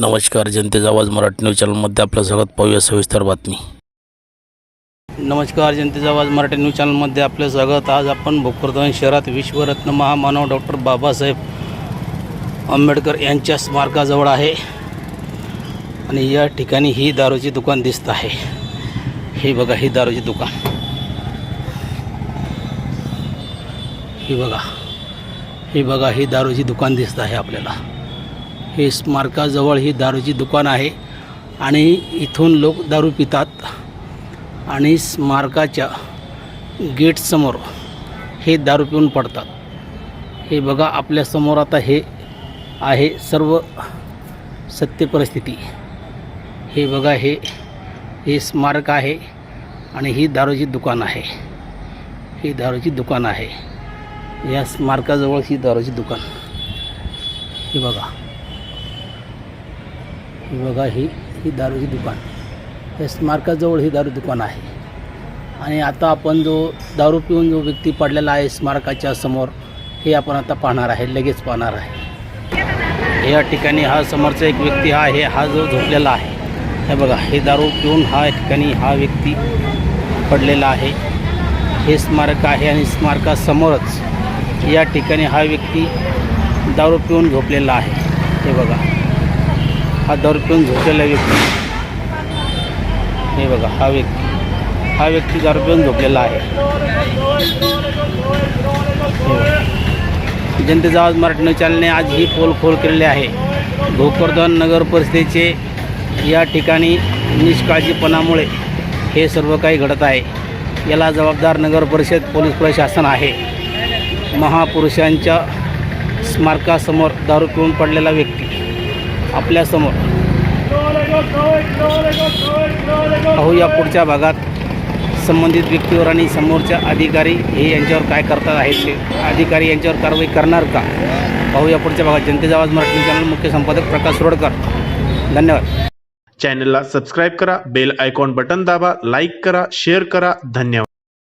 नमस्कार जनतेचा आवाज मराठी न्यूज चॅनलमध्ये आपलं स्वागत. पाहूया सविस्तर बातमी. नमस्कार जनतेचा आवाज मराठी न्यूज चॅनलमध्ये आपलं स्वागत. आज आपण भोकरदन शहरात विश्वरत्न महामानव डॉक्टर बाबासाहेब आंबेडकर यांच्या स्मारकाजवळ आहे. आणि या ठिकाणी ही दारूची दुकान दिसत आहे. हे बघा ही दारूची दुकान. ही बघा ही बघा ही दारूची दुकान दिसत आहे आपल्याला. हे स्मारकाजवळ ही दारूची दुकान आहे आणि इथून लोक दारू पितात आणि स्मारकाच्या गेटसमोर हे दारू पिऊन पडतात. हे बघा आपल्यासमोर आता हे आहे सर्व सत्य परिस्थिती. हे बघा हे हे स्मारक आहे आणि ही दारूची दुकान आहे. ही दारूची दुकान आहे. या स्मारकाजवळ ही दारूची दुकान. हे बघा. ही बघा ही ही दारूची दुकान. हे स्मारकाजवळ ही दारू दुकान आहे. आणि आता आपण जो दारू पिऊन जो व्यक्ती पडलेला आहे स्मारकाच्या समोर हे आपण आता पाहणार आहे लगेच पाहणार आहे. या ठिकाणी हा समोरचा एक व्यक्ती हा आहे हा जो झोपलेला आहे हे बघा हे दारू पिऊन हा ठिकाणी हा व्यक्ती पडलेला आहे. हे स्मारक आहे आणि स्मारकासमोरच या ठिकाणी हा व्यक्ती दारू पिऊन झोपलेला आहे. हे बघा. हा दारू पिऊन झोपलेला व्यक्ती. हे बघा हा व्यक्ती. हा व्यक्ती दारू पिऊन झोपलेला आहे. जनतेचा आवाज मराठी न्यूज चॅनलने आज ही पोल खोल केलेली आहे. भोकरदन नगर परिषदेचे या ठिकाणी निष्काळजीपणामुळे हे सर्व काही घडत आहे. याला जबाबदार नगर परिषद पोलीस प्रशासन आहे. महापुरुषांच्या स्मारकासमोर दारू पिऊन पडलेला व्यक्ती. आपल्यासमोर. पाहूया पुढच्या भागात संबंधित व्यक्तीवर आणि समोरच्या अधिकारी हे यांच्यावर काय करतात आहेत ते. अधिकारी यांच्यावर कारवाई करणार का? पाहूया पुढच्या भागात. जनतेचा आवाज मराठी चॅनल मुख्य संपादक प्रकाश रोडकर. धन्यवाद. चॅनलला सबस्क्राईब करा बेल आयकॉन बटन दाबा लाईक करा शेअर करा. धन्यवाद.